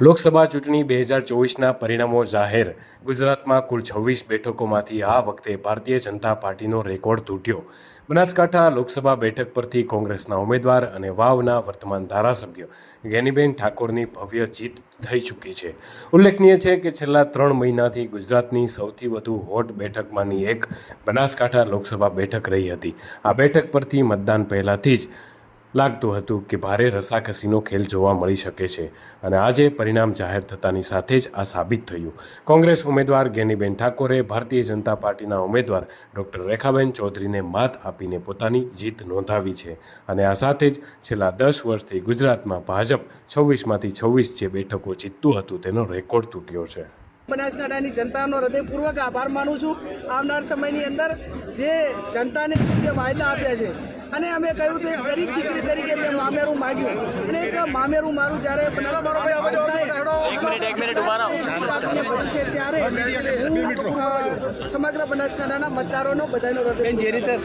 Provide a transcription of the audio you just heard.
લોકસભા ચૂંટણી બે હજાર ચોવીસના પરિણામો જાહેર. ગુજરાતમાં કુલ છવ્વીસ બેઠકોમાંથી આ વખતે ભારતીય જનતા પાર્ટીનો રેકોર્ડ તૂટ્યો. બનાસકાંઠા લોકસભા બેઠક પરથી કોંગ્રેસના ઉમેદવાર અને વાવના વર્તમાન ધારાસભ્ય ગેનીબેન ઠાકોરની ભવ્ય જીત થઈ ચૂકી છે. ઉલ્લેખનીય છે કે છેલ્લા ત્રણ મહિનાથી ગુજરાતની સૌથી વધુ હોટ બેઠકમાંની એક બનાસકાંઠા લોકસભા બેઠક રહી હતી. આ બેઠક પરથી મતદાન પહેલાંથી જ લાગતું હતું કે ભારે રસાકસીનો ખેલ જોવા મળી શકે છે અને આજે પરિણામ જાહેર થતાની સાથે જ આ સાબિત થયું. કોંગ્રેસ ઉમેદવાર ગેનીબેન ઠાકોરે ભારતીય જનતા પાર્ટીના ઉમેદવાર ડૉક્ટર રેખાબેન ચૌધરીને માત આપીને પોતાની જીત નોંધાવી છે અને આ સાથે જ છેલ્લા દસ વર્ષથી ગુજરાતમાં ભાજપ છવ્વીસમાંથી છવ્વીસ જે બેઠકો જીતતું હતું તેનો રેકોર્ડ તૂટ્યો છે. બનાસકાંઠાની જનતાનો હૃદયપૂર્વક આભાર માનું છું. આવનાર સમયની અંદર જે જનતાને જે વાયદા આપ્યા છે અને અમે કહ્યું કે ગરીબ દીકરી તરીકે મેં મામેરું માગ્યું. અને એક મામેરું મારું જ્યારે છે ત્યારે સમગ્ર બનાસકાંઠાના મતદારોનો બધાનો હૃદય